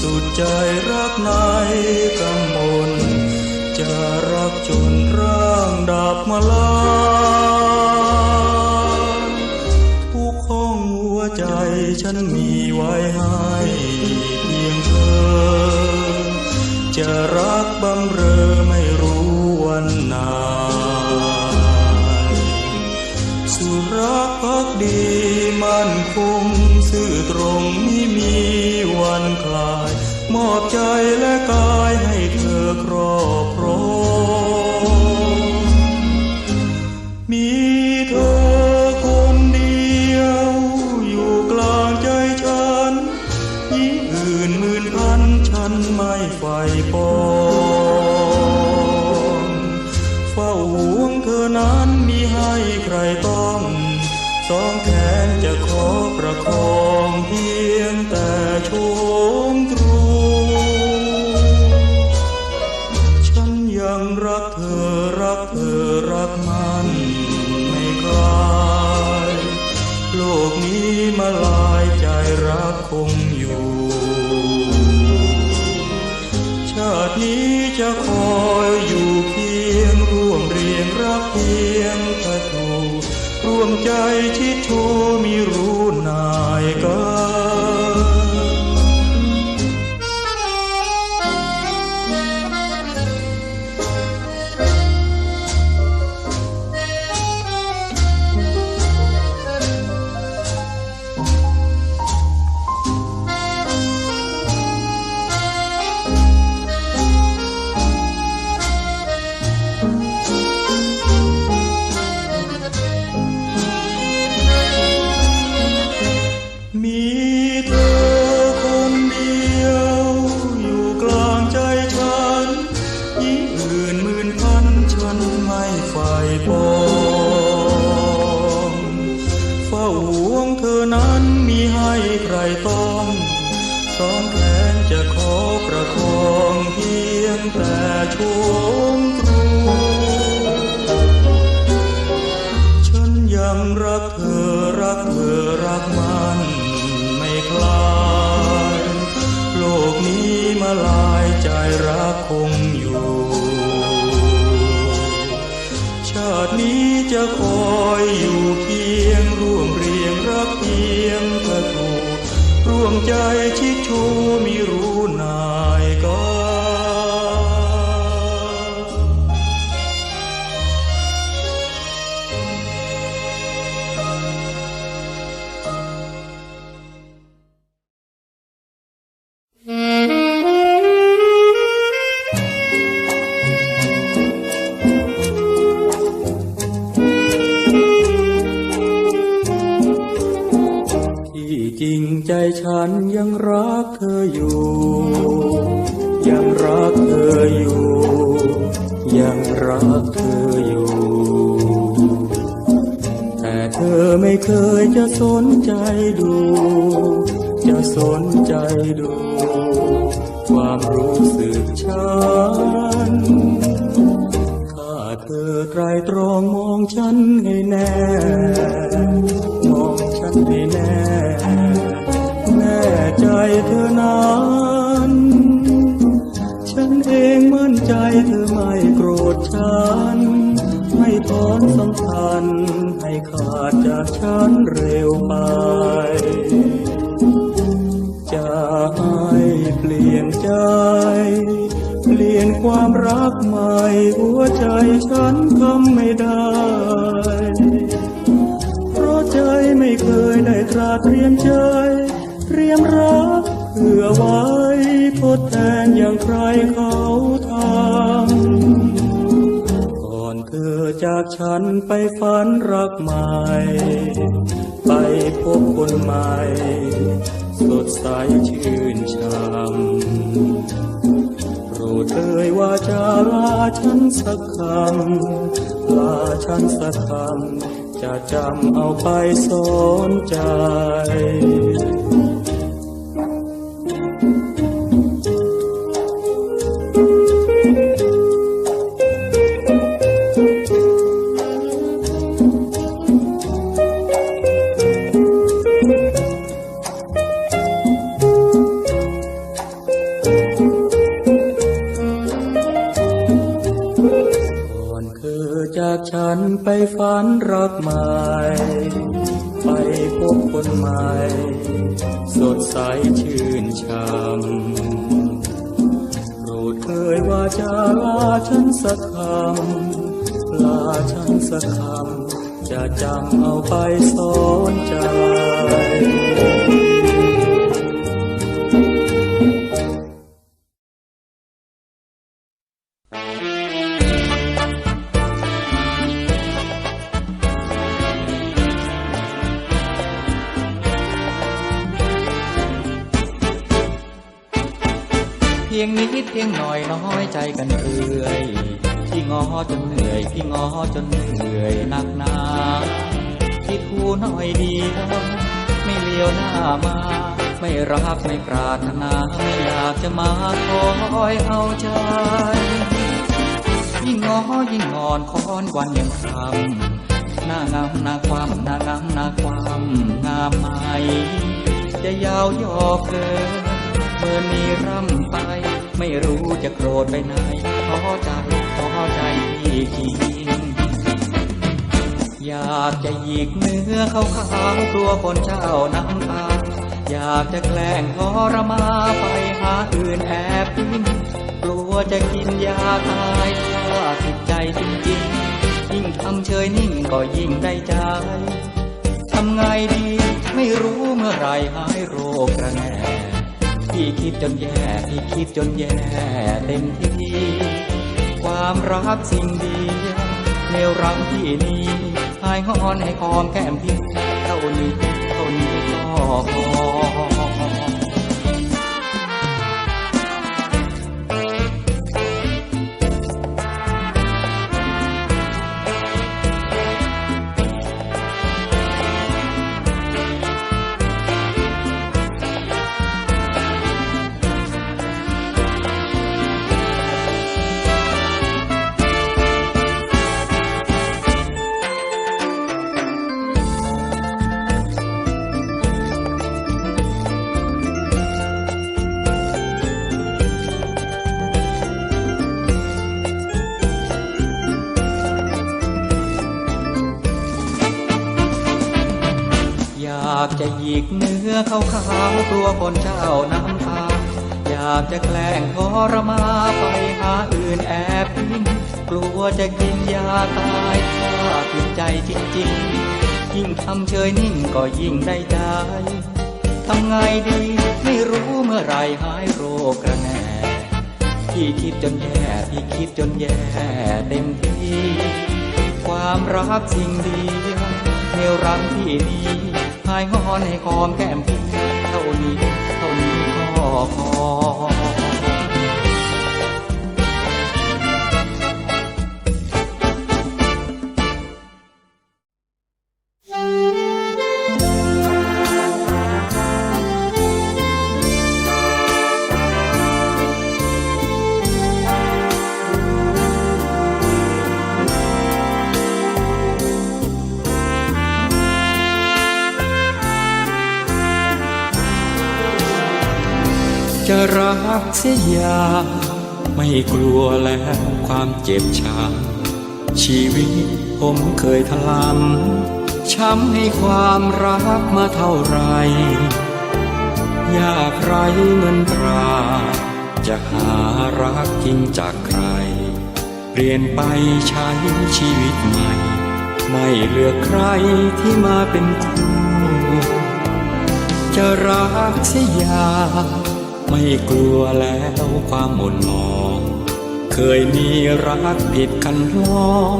สุดใจรักในกำมลจะรักจนร่างดับมาลายทุกห้องหัวใจฉันมีไว้ให้เพียงเธอ จะรักบำเรอไม่รู้วันไหนสุรักภักดีมั่นันคลาย มอบใจและกายให้เธอครอบครองมีเธอคนเดียว อยู่กลางใจฉันยิ่งอื่นหมื่นพันฉันไม่ใฝ่ปองเฝ้าห่วงเธอนั้นมีให้ใครต้องสองแขนจะขอประคองเพียงแต่ ช คงอยู่ ชาตินี้จะคอยอยู่เคียงร่วมเรียงรักเพียงเธอถูกร่วมใจชิดชูมีรู นใจดู ความรู้สึกฉันถ้าเธอไตรตรองมองฉันให้แน่ มองฉันให้แน่ แน่ใจเธอนั้นฉันเองมั่นใจเธอไม่โกรธฉัน ไม่ถอนสัมพันธ์ให้ขาดจากฉันเร็วไป ให้เปลี่ยนใจ เปลี่ยนความรักใหม่หัวใจฉันทำไม่ได้ เพราะใจไม่เคยได้ตราเตรียมใจ เตรียมรักเพื่อไว้ทดแทนอย่างใครเขาทำก่อนเธอจากฉันไปฝันรักใหม่ ไปพบคนใหม่ สดใสชื่นชมโปรดเอ่ยว่าจะลาฉันสักคำลาฉันสักคำจะจำเอาไปสอนใจ ไปฝันรักใหม่ ไปพบคนใหม่ สดใสชื่นช่ำโปรดเคยว่าจะลาฉันสักคำ ลาฉันสักคำ จะจำ ยงนิดเพียงหน่อยน้อยใจกันเอื่อยพี่งอจนเหนื่อยพี่งอจนเหนื่อยหนักหนาพี่ทูหน่อยเดียวไม่เลี้ยวหน้ามา ไม่รักไม่ปรารถนาไม่อยากจะมาคอยเอาใจยิ่งงอยิ่งงอนคอนวันยังคำหน้างามหน้าความหน้างามหน้าความงามไหมจะยาวยอกเกินเมื่อมีร่ำไป ไม่รู้จะโกรธไปไหนท้อใจท้อใจพี่จริง อยากจะหยิกเนื้อเขาขาวๆกลัวคนเจ้าน้ำตาอยากจะแกล้งทรมาไปหาอื่นแอบกินกลัวจะกินยาตายถ้าติดใจจริงๆยิ่งทำเฉยนิ่งก็ยิ่งได้ใจทำไงดีไม่รู้เมื่อไรหายโรคกระแน่ พี่คิดจนแย่พี่คิดจนแย่เต็มที่ ความรักสิ่งเดียวเลวรังที่นี้หายงอนให้คอมแก้มพี่เท่านี้เท่านี้ก็พอ กจะหยิกเนื้อเขาขาวๆกลัวคนเจ้าน้ำตาอยากจะแกล้งทรมาไปหาอื่นแอบกินกลัวจะกินยาตายถ้าติดใจจริงๆ ยิ่งทำเฉยนิ่งก็ยิ่งได้ใจทำไงดีไม่รู้เมื่อไรหายโรคกระแนพี่คิดจนแย่พี่คิดจนแย่เต็มที่ ความรักสิ่งเดียวเลวรังที่นี้ หายงอนให้คอมแก้มพี่เท่านี้เท่านี้ก็พอ กเสียอยางไม่กลัวแล้วความเจ็บช้ำชีวิตผมเคยทลำช้ำให้ความรักมาเท่าไรอยากไรเงินตราจะหารักจริงจากใคร เปลี่ยนไปใช้ชีวิตใหม่ ไม่เหลือใครที่มาเป็นคู่จะรักเสียอย่าง ไม่กลัวแล้วความหม่นหมอง เคยมีรักผิดกันลอง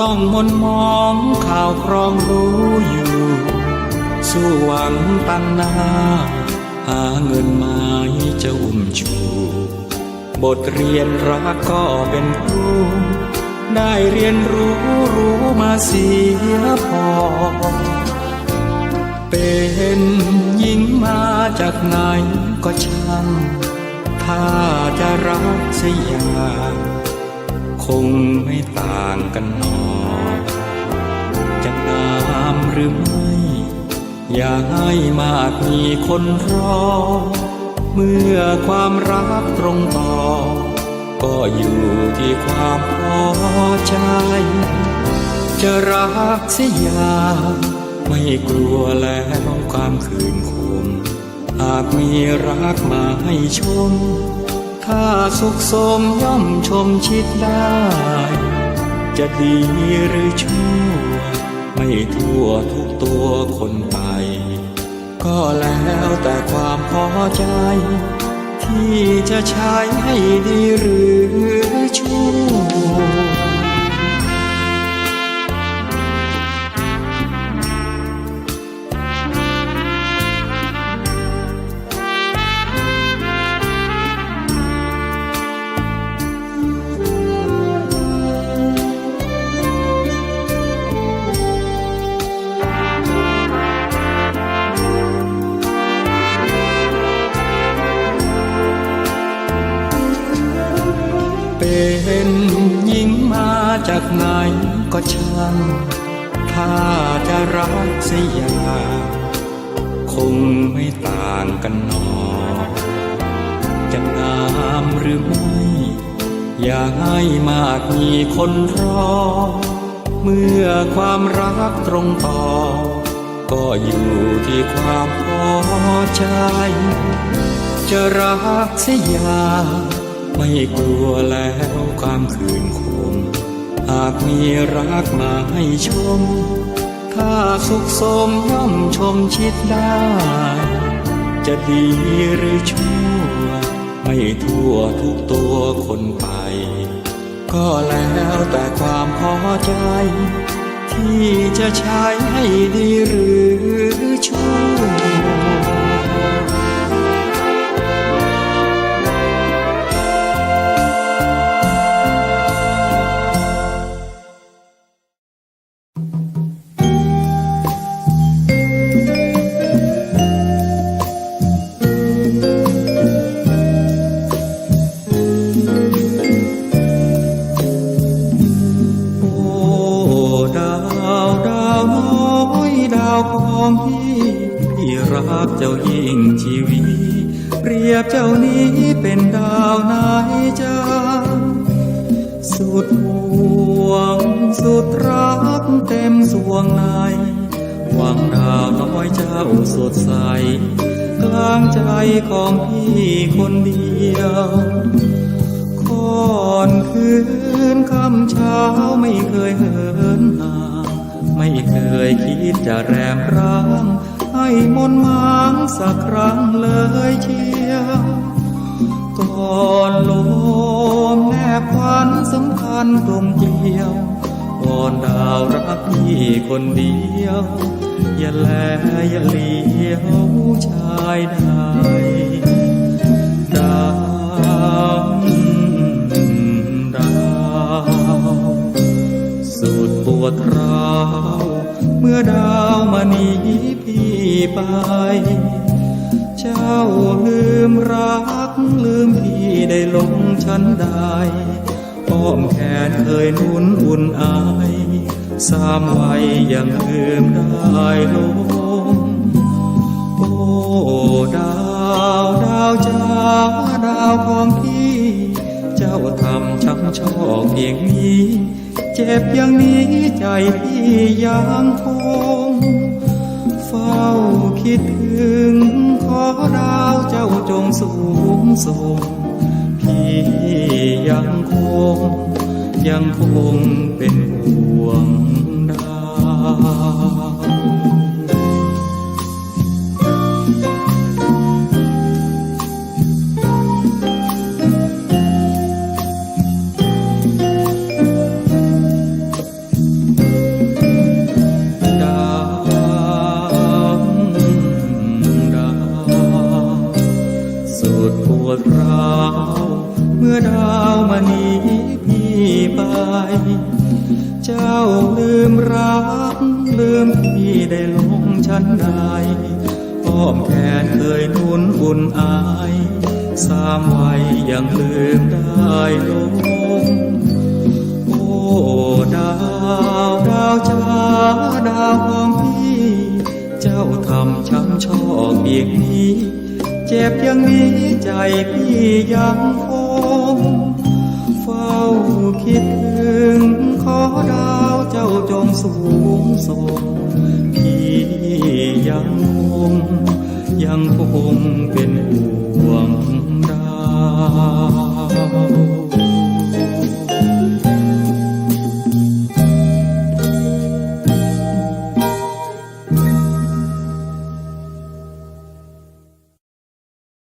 ต้องหมนมองข่าวครองรู้อยู่ สู้หวังตั้งหน้า หาเงินไม้จะอุ้มชู บทเรียนรักก็เป็นครูได้เรียนรู้รู้มาเสียพอ เป็นหญิงมาจากไหนก็ช่าง ถ้าจะรักสยอย่างคงไม่ต่างกันหนอ จะงามหรือไม่ อย่าให้มากมีคนรอ เมื่อความรักตรงต่อ ก็อยู่ที่ความพอใจ จะรักสยอยาง ไม่กลัวแล้วความคืนคม หากมีรักมาให้ชม ถ้าสุขสมย่อมชมชิดได้ จะดีหรือชั่ว ไม่ทั่วทุกตัวคนไป ก็แล้วแต่ความพอใจ ที่จะใช้ให้ดีหรือชั่ว เป็นหญิงมาจากไหนก็ช่าง ถ้าจะรักสยอย่างคงไม่ต่างกันหนอ จะงามหรือไม่ อย่าให้มากมีคนรอ เมื่อความรักตรงต่อ ก็อยู่ที่ความพอใจ จะรักสยอย่าง ไม่กลัวแล้วความคืนคม หากมีรักมาให้ชม ถ้าสุขสมย่อมชมชิดได้ จะดีหรือชั่ว ไม่ทั่วทุกตัวคนไป ก็แล้วแต่ความพอใจ ที่จะใช้ให้ดีหรือชั่ว รียบเจ้านี้เป็นดาวนายจ้าสุดห่วงสุดรักเต็มสวงในหวังดาวน้อยเจ้าสดใส กลางใจของพี่คนเดียวก่อนคืนคำเช้าไม่เคยเหินห่างไม่เคยคิดจะแรมร้าง มนต์มางสักครั้งเลยเชียวก่อนลมแนบควันสำคัญกลมเกลียวก่อนดาวรักพี่คนเดียว อย่าแลอย่าเลี้ยวชายใดดาว ดร้าว เมื่อดาวมาหนีพี่ไป เจ้าลืมรักลืมพี่ได้ลงฉันได้อ้อมแขนเคยนุ่นอุ่นอายสามวัยยังลืมได้ลงโอ้ดาวดาวจ้าดาวของพี่ เจ้าทำช้ำชอกเพียงนี้ เจ็บอย่างนี้ใจพี่ยังคง เฝ้าคิดถึง ขอดาวเจ้าจงสูงส่ง พี่ยังคง ยังคงเป็นห่วงดา ดปวดร้าวเมื่อดาวมาหนีพี่ไป เจ้าลืมรักลืมพี่ได้ลงฉันใดอ้อมแขนเคยนุนอุ่นอาย สามวัยยังลืมได้ลง โอ้ดาวดาวจ้าดาวของพี่ เจ้าทำช้ำชอกเบียกนี้ เจ็บอย่างนี้ ใจพี่ยังคงเฝ้าคิดถึง ขอดาวเจ้าจงสูงส่งพี่ยังคง ยังคงเป็นห่วงดาว